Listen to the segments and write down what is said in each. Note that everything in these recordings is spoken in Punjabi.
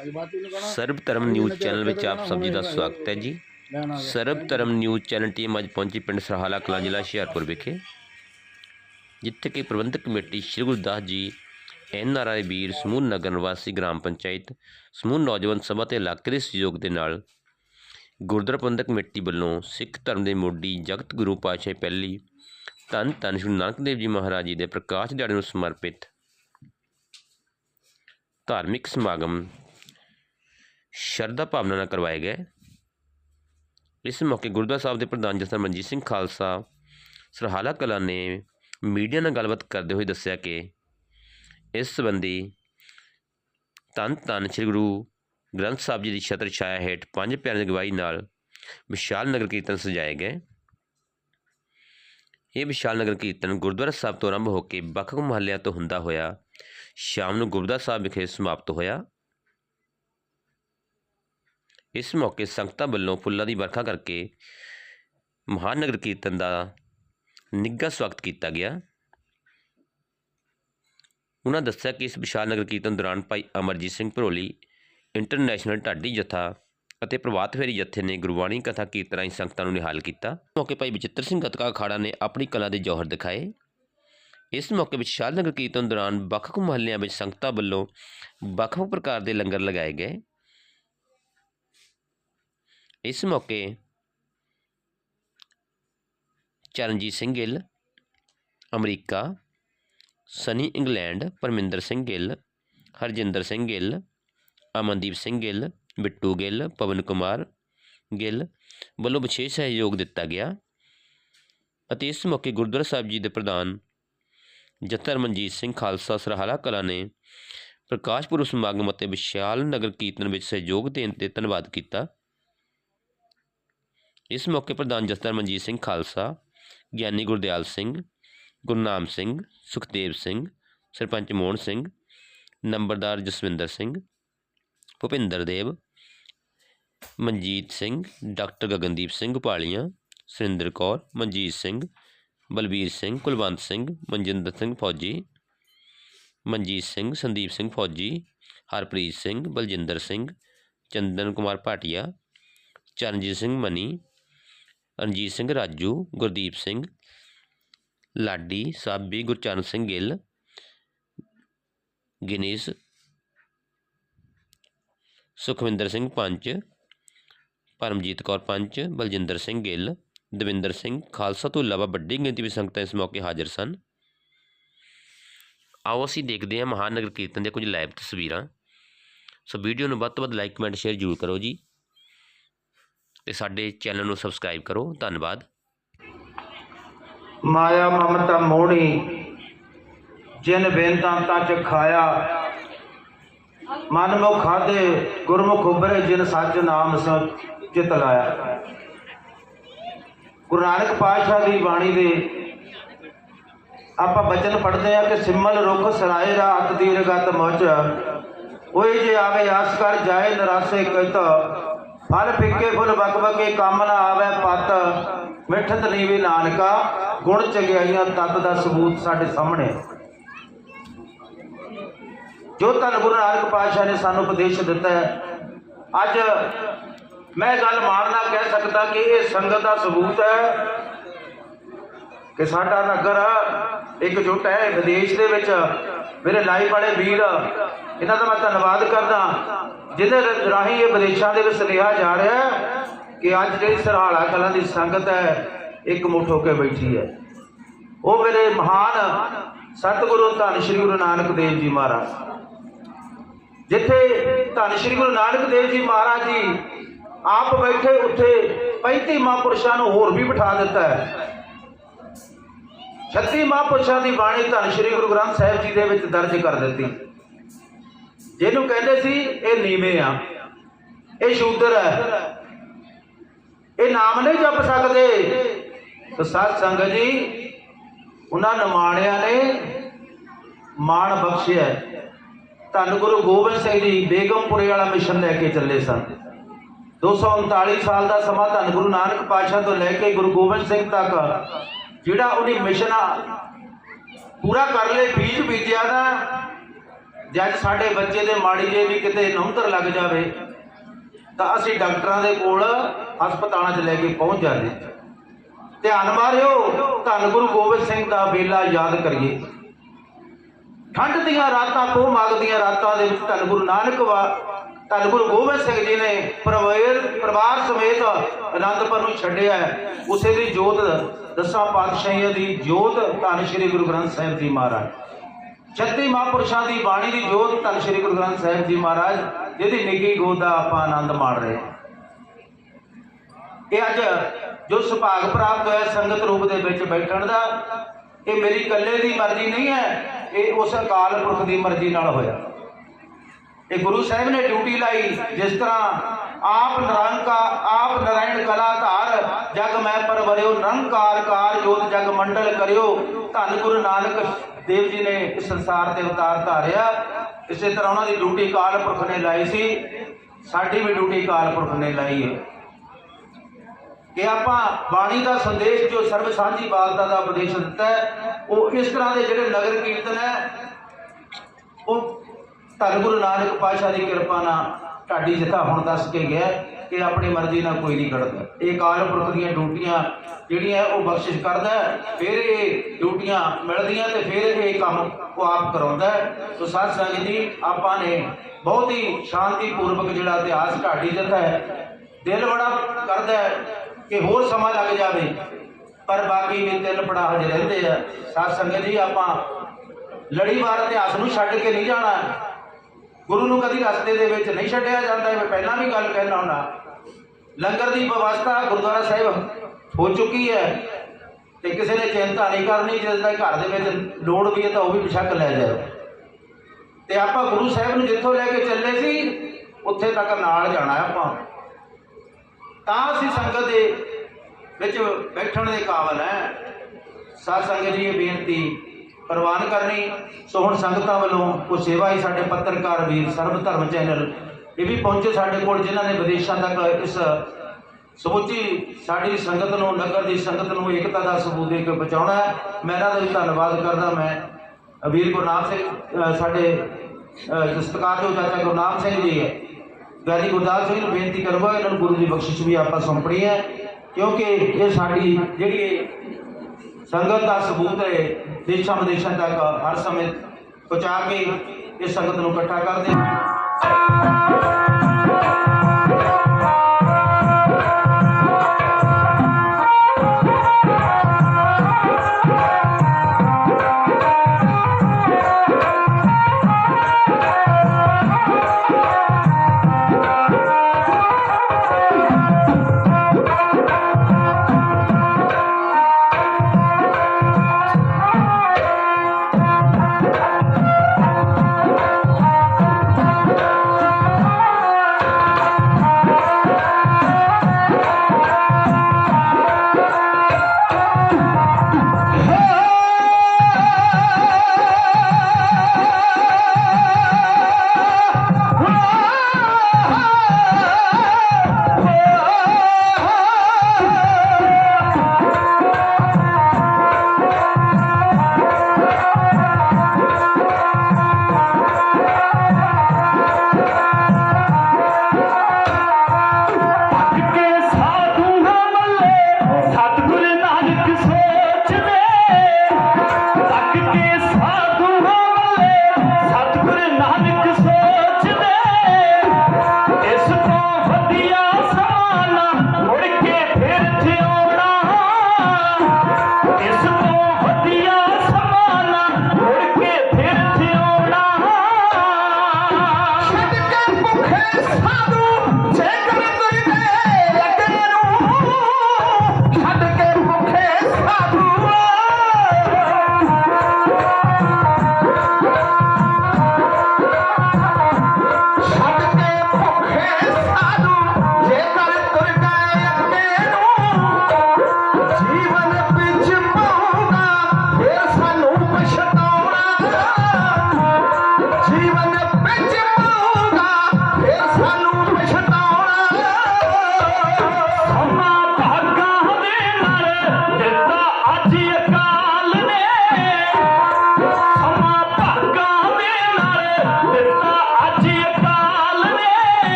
ਸਰਬ ਧਰਮ ਨਿਊਜ਼ ਚੈਨਲ ਵਿੱਚ ਆਪ ਸਭ ਜੀ ਦਾ ਸਵਾਗਤ ਹੈ ਜੀ। ਸਰਬ ਧਰਮ ਨਿਊਜ਼ ਚੈਨਲ ਟੀਮ ਅੱਜ ਪਹੁੰਚੀ ਪਿੰਡ ਸਰਹਾਲਾ ਕਲਾਂ ਜ਼ਿਲ੍ਹਾ ਹੁਸ਼ਿਆਰਪੁਰ ਵਿਖੇ, ਜਿੱਥੇ ਕਿ ਪ੍ਰਬੰਧਕ committee Shri Gurdas ji, N R I ਵੀਰ, ਸਮੂਹ ਨਗਰ ਨਿਵਾਸੀ ਗ੍ਰਾਮ ਪੰਚਾਇਤ, ਸਮੂਹ ਨੌਜਵਾਨ ਸਭਾ ਤੇ ਇਲਾਕੇ ਦੇ ਸਹਿਯੋਗ ਦੇ ਨਾਲ ਗੁਰਦੁਆਰਾ ਪ੍ਰਬੰਧਕ ਕਮੇਟੀ ਵੱਲੋਂ ਸਿੱਖ ਧਰਮ ਦੇ ਮੋਢੀ ਜਗਤ ਗੁਰੂ ਪਾਤਸ਼ਾਹ ਪਹਿਲੀ ਧੰਨ ਧੰਨ ਸ਼੍ਰੀ ਨਾਨਕ ਦੇਵ ਜੀ ਮਹਾਰਾਜ ਜੀ ਦੇ ਪ੍ਰਕਾਸ਼ ਦਿਹਾੜੇ ਨੂੰ ਸਮਰਪਿਤ ਧਾਰਮਿਕ ਸਮਾਗਮ ਸ਼ਰਧਾ ਭਾਵਨਾ ਨਾਲ ਕਰਵਾਏ ਗਏ। ਇਸ ਮੌਕੇ ਗੁਰਦੁਆਰਾ ਸਾਹਿਬ ਦੇ ਪ੍ਰਧਾਨ ਜਸਰ ਮਨਜੀਤ ਸਿੰਘ ਖਾਲਸਾ, ਸਰਹਾਲਾ ਕਲਾ ਨੇ ਮੀਡੀਆ ਨਾਲ ਗੱਲਬਾਤ ਕਰਦੇ ਹੋਏ ਦੱਸਿਆ ਕਿ ਇਸ ਸੰਬੰਧੀ ਧੰਨ ਧੰਨ ਸ੍ਰੀ ਗੁਰੂ ਗ੍ਰੰਥ ਸਾਹਿਬ ਜੀ ਦੀ ਛਤਰ ਛਾਇਆ ਹੇਠ ਪੰਜ ਪਿਆਰਿਆਂ ਦੀ ਅਗਵਾਈ ਨਾਲ ਵਿਸ਼ਾਲ ਨਗਰ ਕੀਰਤਨ ਸਜਾਏ ਗਏ। ਇਹ ਵਿਸ਼ਾਲ ਨਗਰ ਕੀਰਤਨ ਗੁਰਦੁਆਰਾ ਸਾਹਿਬ ਤੋਂ ਆਰੰਭ ਹੋ ਕੇ ਵੱਖ-ਵੱਖ ਮੁਹੱਲਿਆਂ ਤੋਂ ਹੁੰਦਾ ਹੋਇਆ ਸ਼ਾਮ ਨੂੰ ਗੁਰਦੁਆਰਾ ਸਾਹਿਬ ਵਿਖੇ ਸਮਾਪਤ ਹੋਇਆ। ਇਸ ਮੌਕੇ ਸੰਗਤਾਂ ਵੱਲੋਂ ਫੁੱਲਾਂ ਦੀ ਵਰਖਾ ਕਰਕੇ ਮਹਾਨ ਨਗਰ ਕੀਰਤਨ ਦਾ ਨਿੱਘਾ ਸਵਾਗਤ ਕੀਤਾ ਗਿਆ। ਉਹਨਾਂ ਦੱਸਿਆ ਕਿ ਇਸ ਵਿਸ਼ਾਲ ਨਗਰ ਕੀਰਤਨ ਦੌਰਾਨ ਭਾਈ ਅਮਰਜੀਤ ਸਿੰਘ ਭਰੋਲੀ, ਇੰਟਰਨੈਸ਼ਨਲ ਢਾਡੀ ਜਥਾ ਅਤੇ ਪ੍ਰਭਾਤ ਫੇਰੀ ਜਥੇ ਨੇ ਗੁਰਬਾਣੀ ਕਥਾ ਕੀਰਤਨ ਰਾਹੀਂ ਸੰਗਤਾਂ ਨੂੰ ਨਿਹਾਲ ਕੀਤਾ। ਮੌਕੇ ਭਾਈ ਬਚਿੱਤਰ ਸਿੰਘ ਗਤਕਾ ਅਖਾੜਾ ਨੇ ਆਪਣੀ ਕਲਾ ਦੇ ਜੌਹਰ ਦਿਖਾਏ। ਇਸ ਮੌਕੇ ਵਿਸ਼ਾਲ ਨਗਰ ਕੀਰਤਨ ਦੌਰਾਨ ਵੱਖ-ਵੱਖ ਮੁਹੱਲਿਆਂ ਵਿੱਚ ਸੰਗਤਾਂ ਵੱਲੋਂ ਵੱਖ-ਵੱਖ ਪ੍ਰਕਾਰ ਦੇ ਲੰਗਰ ਲਗਾਏ ਗਏ। ਇਸ ਮੌਕੇ ਚਰਨਜੀਤ ਸਿੰਘ ਗਿੱਲ, ਅਮਰੀਕਾ, ਸਨੀ ਇੰਗਲੈਂਡ, ਪਰਮਿੰਦਰ ਸਿੰਘ ਗਿੱਲ, ਹਰਜਿੰਦਰ ਸਿੰਘ ਗਿੱਲ, ਅਮਨਦੀਪ ਸਿੰਘ ਗਿੱਲ, ਬਿੱਟੂ ਗਿੱਲ, ਪਵਨ ਕੁਮਾਰ ਗਿੱਲ ਵੱਲੋਂ ਵਿਸ਼ੇਸ਼ ਸਹਿਯੋਗ ਦਿੱਤਾ ਗਿਆ ਅਤੇ ਇਸ ਮੌਕੇ ਗੁਰਦੁਆਰਾ ਸਾਹਿਬ ਜੀ ਦੇ ਪ੍ਰਧਾਨ ਜਥਾ ਮਨਜੀਤ ਸਿੰਘ ਖਾਲਸਾ ਸਰਹਾਲਾ ਕਲਾ ਨੇ ਪ੍ਰਕਾਸ਼ ਪੁਰਬ ਸਮਾਗਮ ਅਤੇ ਵਿਸ਼ਾਲ ਨਗਰ ਕੀਰਤਨ ਵਿੱਚ ਸਹਿਯੋਗ ਦੇਣ ਤੇ ਧੰਨਵਾਦ ਕੀਤਾ। ਇਸ ਮੌਕੇ ਪ੍ਰਧਾਨ ਜਥਰ ਮਨਜੀਤ ਸਿੰਘ ਖਾਲਸਾ ਗਿਆਨੀ ਗੁਰਦਿਆਲ ਸਿੰਘ ਗੁਰਨਾਮ ਸਿੰਘ ਸੁਖਦੇਵ ਸਿੰਘ ਸਰਪੰਚ ਮੋਹਨ ਸਿੰਘ ਨੰਬਰਦਾਰ ਜਸਵਿੰਦਰ ਸਿੰਘ ਭੁਪਿੰਦਰ ਦੇਵ ਮਨਜੀਤ ਸਿੰਘ ਡਾਕਟਰ ਗਗਨਦੀਪ ਸਿੰਘ ਪਾਲੀਆਂ ਸੁਰਿੰਦਰ ਕੌਰ ਮਨਜੀਤ ਸਿੰਘ ਬਲਬੀਰ ਸਿੰਘ ਕੁਲਵੰਤ ਸਿੰਘ ਮਨਜਿੰਦਰ ਸਿੰਘ ਫੌਜੀ ਮਨਜੀਤ ਸਿੰਘ ਸੰਦੀਪ ਸਿੰਘ ਫੌਜੀ ਹਰਪ੍ਰੀਤ ਸਿੰਘ ਬਲਜਿੰਦਰ ਸਿੰਘ ਚੰਦਨ ਕੁਮਾਰ ਭਾਟੀਆ ਚਰਨਜੀਤ ਸਿੰਘ ਮਨੀ ਰਣਜੀਤ ਸਿੰਘ ਰਾਜੂ, ਗੁਰਦੀਪ ਸਿੰਘ ਲਾਡੀ, ਸਾਬੀ ਗੁਰਚਰਨ ਸਿੰਘ ਗਿੱਲ, ਗਿਨੀਸ ਸੁਖਵਿੰਦਰ ਸਿੰਘ ਪੰਚ, ਪਰਮਜੀਤ ਕੌਰ ਪੰਚ, ਬਲਜਿੰਦਰ ਸਿੰਘ ਗਿੱਲ, ਦਵਿੰਦਰ ਸਿੰਘ, ਖਾਲਸਾ ਤੋਂ ਇਲਾਵਾ ਵੱਡੀ ਗਿਣਤੀ ਵਿੱਚ ਸੰਗਤਾਂ ਇਸ ਮੌਕੇ ਹਾਜ਼ਰ ਸਨ। ਆਓ ਅਸੀਂ ਦੇਖਦੇ ਹਾਂ ਮਹਾਨਗਰ ਕੀਰਤਨ ਦੇ ਕੁਝ ਲਾਈਵ ਤਸਵੀਰਾਂ। ਸੋ ਵੀਡੀਓ ਨੂੰ ਵੱਧ ਤੋਂ ਵੱਧ ਲਾਈਕ, ਕਮੈਂਟ, ਸ਼ੇਅਰ ਜ਼ਰੂਰ ਕਰੋ ਜੀ। ਤੇ ਸਾਡੇ ਚੈਨਲ ਨੂੰ ਸਬਸਕ੍ਰਾਈਬ ਕਰੋ। ਧੰਨਵਾਦ। ਮਾਇਆ ਮਮਤਾ ਮੋਹਣੀ, ਜਿਨ ਬੇਨਤਾਂ ਚ ਖਾਇਆ ਮਨ ਖਾਦੇ ਗੁਰਮੁਖ ਉਬਰੇ ਜਿਨ ਸੱਚ ਨਾਮ ਸੋ ਚਿਤ ਲਾਇਆ। ਗੁਰੂ ਨਾਨਕ ਪਾਤਸ਼ਾਹ ਦੀ ਬਾਣੀ ਦੇ ਆਪਾਂ ਬਚਨ ਪੜ੍ਹਦੇ ਆ ਕਿ ਸਿਮਲ ਰੁਖ ਸਰਾਏ ਰਾਤ ਦੀ ਰਗਤ ਮੋਚ, ਓਏ ਜੇ ਆਵੇ ਆਸ ਕਰ ਜਾਏ ਨਰਾਸੇ ਕਹਿਤ ਫਲ ਫਿੱਕੇ ਫੁੱਲ ਬਕ ਬਕੇ ਕੰਮ ਨਾ ਆਵੇ, ਪਤ ਮਿੱਠਤ ਨੀਵੀ ਨਾਨਕਾ, ਗੁਣ ਚੰਗਿਆਈਆਂ ਤਤ ਦਾ ਸਬੂਤ ਸਾਡੇ ਸਾਹਮਣੇ। ਜੋ ਧੰਨ ਗੁਰੂ ਨਾਨਕ ਪਾਤਸ਼ਾਹ ਨੇ ਸਾਨੂੰ ਉਪਦੇਸ਼ ਦਿੱਤਾ ਹੈ, ਅੱਜ ਮੈਂ ਗੱਲ ਮਾਣ ਨਾਲ ਕਹਿ ਸਕਦਾ ਕਿ ਇਹ ਸੰਗਤ ਦਾ ਸਬੂਤ ਹੈ ਕਿ ਸਾਡਾ ਨਗਰ ਇਕਜੁੱਟ ਹੈ ਵਿਦੇਸ਼ ਦੇ ਵਿੱਚ। ਮੇਰੇ ਲਾਈਵ ਵਾਲੇ ਵੀਰ, ਇਹਨਾਂ ਦਾ ਮੈਂ ਧੰਨਵਾਦ ਕਰਦਾ। ਜਿਹਦੇ ਰਾਹੀਂ ਇਹ ਵਿਦੇਸ਼ਾਂ ਦੇ ਵਿੱਚ ਸੁਨੇਹਾ ਜਾ ਰਿਹਾ ਹੈ ਕਿ ਅੱਜ ਜਿਹੜੀ ਸਰਹਾਲਾ ਕਲਾਂ ਦੀ ਸੰਗਤ ਹੈ ਇੱਕ ਮੁੱਠ ਹੋ ਕੇ ਬੈਠੀ ਹੈ। ਉਹ ਮੇਰੇ ਮਹਾਨ ਸਤਿਗੁਰੂ ਧੰਨ ਸ਼੍ਰੀ ਗੁਰੂ ਨਾਨਕ ਦੇਵ ਜੀ ਮਹਾਰਾਜ। ਜਿੱਥੇ ਧੰਨ ਸ਼੍ਰੀ ਗੁਰੂ ਨਾਨਕ ਦੇਵ ਜੀ ਮਹਾਰਾਜ ਜੀ ਆਪ ਬੈਠੇ, ਉੱਥੇ 35 ਮਹਾਂਪੁਰਸ਼ਾਂ ਨੂੰ ਹੋਰ ਵੀ ਬਿਠਾ ਦਿੱਤਾ ਹੈ। 36 ਮਹਾਂਪੁਰਸ਼ਾਂ ਦੀ ਬਾਣੀ ਧੰਨ ਸ਼੍ਰੀ ਗੁਰੂ ਗ੍ਰੰਥ ਸਾਹਿਬ ਜੀ ਦੇ ਵਿੱਚ ਦਰਜ ਕਰ ਦਿੱਤੀ। ਜਿਹਨੂੰ ਕਹਿੰਦੇ ਸੀ, ਇਹ ਨੀਵੇਂ ਆ, ਇਹ ਸ਼ੂਦਰ ਹੈ ਇਹ ਨਾਮ ਨਹੀਂ ਜਪ ਸਕਦੇ। ਤਾਂ ਸਾਧ ਸੰਗਤ ਜੀ, ਉਹਨਾਂ ਨਿਮਾਣਿਆਂ ਨੇ ਮਾਣ ਬਖਸ਼ਿਆ। ਧੰਨ ਗੁਰੂ ਗੋਬਿੰਦ ਸਿੰਘ ਜੀ, ਬੇਗਮਪੁਰੇ ਵਾਲਾ ਮਿਸ਼ਨ ਲੈ ਕੇ ਚੱਲੇ ਸਨ। 239 ਸਾਲ ਦਾ ਸਮਾਂ ਧੰਨ ਗੁਰੂ ਨਾਨਕ ਪਾਤਸ਼ਾਹ ਤੋਂ ਲੈ ਕੇ ਗੁਰੂ ਗੋਬਿੰਦ ਸਿੰਘ ਤੱਕ ਜਿਹੜਾ ਉਹਨੇ ਮਿਸ਼ਨ ਆ, ਪੂਰਾ ਕਰ ਲਏ, ਬੀਜ ਬੀਜਿਆ ਨਾ ਜਦ ਸਾਡੇ ਬੱਚੇ ਦੇ ਮਾੜੀ ਜੇ ਵੀ ਕਿਤੇ ਨਹੁੰਦਰ ਲੱਗ ਜਾਵੇ, ਤਾਂ ਅਸੀਂ ਡਾਕਟਰਾਂ ਦੇ ਕੋਲ ਹਸਪਤਾਲਾਂ 'ਚ ਲੈ ਕੇ ਪਹੁੰਚ ਜਾਂਦੇ ਧਿਆਨ ਮਾਰਿਓ, ਧੰਨ ਗੁਰੂ ਗੋਬਿੰਦ ਸਿੰਘ ਦਾ ਵੇਲਾ ਯਾਦ ਕਰੀਏ। ਠੰਡ ਦੀਆਂ ਰਾਤਾਂ ਪੋ ਮਾਘ ਦੀਆਂ ਰਾਤਾਂ ਦੇ ਵਿੱਚ ਧੰਨ ਗੁਰੂ ਨਾਨਕ ਵਾ ਧੰਨ ਗੁਰੂ ਗੋਬਿੰਦ ਸਿੰਘ ਜੀ ਨੇ ਪਰਿਵਾਰ ਪਰਿਵਾਰ ਸਮੇਤ ਅਨੰਦਪੁਰ ਨੂੰ ਛੱਡਿਆ ਉਸੇ ਦੀ ਜੋਤ ਦਸਾਂ ਪਾਤਸ਼ਾਹੀਆਂ ਦੀ ਜੋਤ ਧੰਨ ਸ਼੍ਰੀ ਗੁਰੂ ਗ੍ਰੰਥ ਸਾਹਿਬ ਜੀ ਮਹਾਰਾਜ। ਛੱਤੀ ਮਹਾਂਪੁਰਸ਼ਾਂ ਦੀ ਬਾਣੀ ਦੀ ਜੋਤ ਧੰਨ ਸ਼੍ਰੀ ਗੁਰੂ ਗ੍ਰੰਥ ਸਾਹਿਬ ਜੀ ਮਹਾਰਾਜ, ਜਿਹਦੀ ਨਿੱਗੀ ਗੋਦ ਦਾ ਆਪਾਂ ਆਨੰਦ ਮਾਣ ਰਹੇ ਇਹ ਅੱਜ ਜੋ ਸੁਭਾਗ ਪ੍ਰਾਪਤ ਹੋਇਆ ਸੰਗਤ ਰੂਪ ਦੇ ਵਿੱਚ ਬੈਠਣ ਦਾ, ਇਹ ਮੇਰੀ ਇਕੱਲੇ ਦੀ ਮਰਜ਼ੀ ਨਹੀਂ ਹੈ, ਇਹ ਉਸ ਅਕਾਲ ਪੁਰਖ ਦੀ ਮਰਜ਼ੀ ਨਾਲ ਹੋਇਆ। ਇਹ ਗੁਰੂ ਸਾਹਿਬ ਨੇ ਡਿਊਟੀ ਲਾਈ, ਜਿਸ ਤਰ੍ਹਾਂ ਆਪ ਨਿਰੰਕਾਰ ਆਪ ਨਰਾਇਣ ਕਲਾ ਧਾਰ ਜਗ ਮੈਂ ਪਰਵਰਿਓ, ਨਿਰੰਕਾਰ ਕਾਰ ਜੋਤ ਜਗ ਮੰਡਲ ਕਰਿਓ। ਧੰਨ ਗੁਰੂ ਨਾਨਕ ਦੇਵ ਜੀ ਨੇ ਇਸ ਸੰਸਾਰ ਤੇ ਅਵਤਾਰ ਧਾਰਿਆ। ਇਸੇ ਤਰ੍ਹਾਂ ਉਹਨਾਂ ਦੀ ਡਿਊਟੀ ਕਾਲ ਪੁਰਖ ਨੇ ਲਾਈ ਸੀ। ਸਾਡੀ ਵੀ ਡਿਊਟੀ ਕਾਲ ਪੁਰਖ ਨੇ ਲਾਈ ਹੈ। ਕਿ ਆਪਾਂ ਬਾਣੀ ਦਾ ਸੰਦੇਸ਼ ਜੋ ਸਰਬ ਸਾਂਝੀ ਬਾਲਤਾ ਦਾ ਉਪਦੇਸ਼ ਦਿੱਤਾ ਉਹ ਇਸ ਤਰ੍ਹਾਂ ਦੇ ਜਿਹੜੇ ਨਗਰ ਕੀਰਤਨ ਹੈ, ਉਹ ਧੰਨ ਗੁਰੂ ਨਾਨਕ ਪਾਤਸ਼ਾਹ ਦੀ ਕਿਰਪਾ ਨਾਲ ਢਾਡੀ ਜਥਾ ਹੁਣ ਦੱਸ ਕੇ ਗਿਆ ਕਿ ਆਪਣੀ ਮਰਜ਼ੀ ਨਾਲ ਕੋਈ ਨਹੀਂ ਖੜਦਾ। ਇਹ ਕਾਲ ਪੁਰਖ ਦੀਆਂ ਡਿਊਟੀਆਂ ਜਿਹੜੀਆਂ ਉਹ ਬਖਸ਼ਿਸ਼ ਕਰਦਾ ਫਿਰ ਇਹ ਡਿਊਟੀਆਂ ਮਿਲਦੀਆਂ ਤੇ ਫਿਰ ਇਹ ਕੰਮ ਉਹ ਆਪ ਕਰਾਉਂਦਾ ਸੋ ਸਾਧ ਸੰਗਤ ਜੀ, ਆਪਾਂ ਨੇ ਬਹੁਤ ਹੀ ਸ਼ਾਂਤੀਪੂਰਵਕ ਜਿਹੜਾ ਇਤਿਹਾਸ ਢਾਡੀ ਜਥਾ ਹੈ, ਦਿਲ ਬੜਾ ਕਰਦਾ ਕਿ ਹੋਰ ਸਮਾਂ ਲੱਗ ਜਾਵੇ, ਪਰ ਬਾਕੀ ਵੀ ਤਿੰਨ ਪੜਾਅ ਹਜੇ ਰਹਿੰਦੇ ਆ। ਸਾਧ ਸੰਗਤ ਜੀ, ਆਪਾਂ ਲੜੀਵਾਰ ਇਤਿਹਾਸ ਨੂੰ ਛੱਡ ਕੇ ਨਹੀਂ ਜਾਣਾ। ਗੁਰੂ ਨੂੰ ਕਦੀ ਰਸਤੇ ਦੇ ਵਿੱਚ ਨਹੀਂ ਛੱਡਿਆ ਜਾਂਦਾ ਮੈਂ ਪਹਿਲਾਂ ਵੀ ਗੱਲ ਕਹਿਣਾ ਹੁੰਦਾ। ਲੰਗਰ ਦੀ ਵਿਵਸਥਾ ਗੁਰਦੁਆਰਾ ਸਾਹਿਬ ਹੋ ਚੁੱਕੀ ਹੈ ਤੇ ਕਿਸੇ ਨੇ ਚਿੰਤਾ ਨਹੀਂ ਕਰਨੀ ਜਿਸ ਦਾ ਘਰ ਦੇ ਵਿੱਚ ਲੋੜ ਵੀ ਹੈ ਤਾਂ ਉਹ ਵੀ ਬਿਸ਼ੱਕ ਲੈ ਜਾਓ ਤੇ ਆਪਾਂ ਗੁਰੂ ਸਾਹਿਬ ਨੂੰ ਜਿੱਥੋਂ ਲੈ ਕੇ ਚੱਲੇ ਸੀ, ਉੱਥੇ ਤੱਕ ਨਾਲ ਜਾਣਾ ਆਪਾਂ। ਤਾਂ ਅਸੀਂ ਸੰਗਤ ਦੇ ਵਿੱਚ ਬੈਠਣ ਦੇ ਕਾਬਲ ਹੈ। ਸਾਧ ਸੰਗਤ ਜੀ ਇਹ ਬੇਨਤੀ ਪ੍ਰਵਾਨ ਕਰਨੀ। ਸੋ ਹੁਣ ਸੰਗਤਾਂ ਵੱਲੋਂ ਕੋ ਸੇਵਾ ਹੀ ਸਾਡੇ ਪੱਤਰਕਾਰ ਵੀਰ ਸਰਬ ਧਰਮ ਚੈਨਲ ਇਹ ਵੀ ਪਹੁੰਚੇ ਸਾਡੇ ਕੋਲ, ਜਿਨ੍ਹਾਂ ਨੇ ਵਿਦੇਸ਼ਾਂ ਤੱਕ ਇਸ ਸਮੁੱਚੀ ਸਾਡੀ ਸੰਗਤ ਨੂੰ, ਨਗਰ ਦੀ ਸੰਗਤ ਨੂੰ ਏਕਤਾ ਦਾ ਸਬੂਤ ਦੇ ਕੇ ਬਚਾਉਣਾ ਹੈ। ਮੈਂ ਇਹਨਾਂ ਦਾ ਵੀ ਧੰਨਵਾਦ ਕਰਦਾ। ਮੈਂ ਵੀਰ ਗੁਰਨਾਮ ਸਿੰਘ ਸਾਡੇ ਦਸਤਕਾਰ ਜੋ ਚਾਚਾ ਗੁਰਨਾਮ ਸਿੰਘ ਜੀ ਹੈ ਗਿਆਨੀ ਗੁਰਦਾਸ ਸਿੰਘ ਨੂੰ ਬੇਨਤੀ ਕਰੂੰਗਾ, ਇਹਨਾਂ ਨੂੰ ਗੁਰੂ ਦੀ ਬਖਸ਼ਿਸ਼ ਵੀ ਆਪਾਂ ਸੌਂਪਣੀ ਹੈ, ਕਿਉਂਕਿ ਇਹ ਸਾਡੀ ਜਿਹੜੀ ਸੰਗਤ ਦਾ ਸਬੂਤ ਹੈ ਦੇਸ਼ਾਂ ਵਿਦੇਸ਼ਾਂ ਤੱਕ ਹਰ ਸਮੇਂ ਪਹੁੰਚਾ ਕੇ ਇਸ ਸੰਗਤ ਨੂੰ ਇਕੱਠਾ ਕਰਦੇ ਹਾਂ।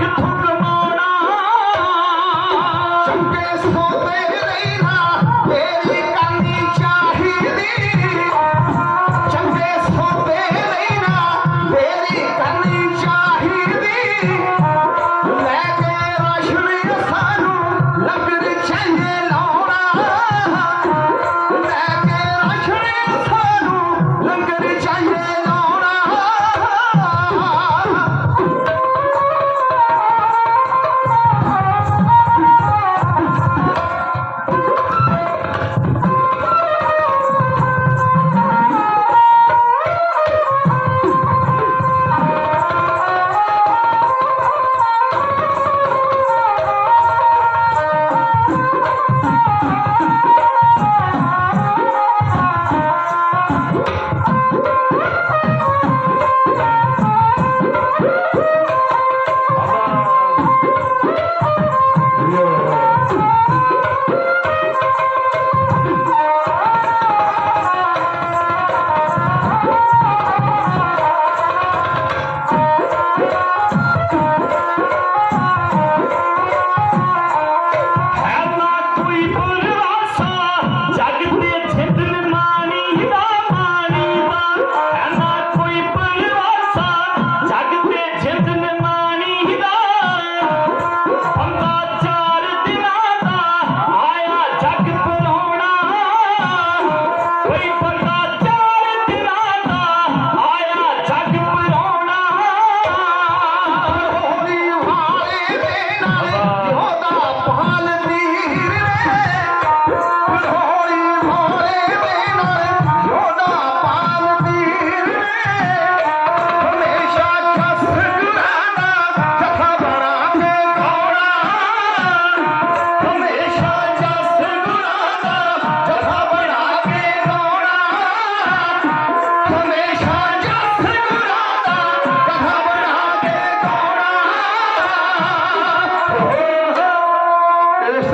you talk about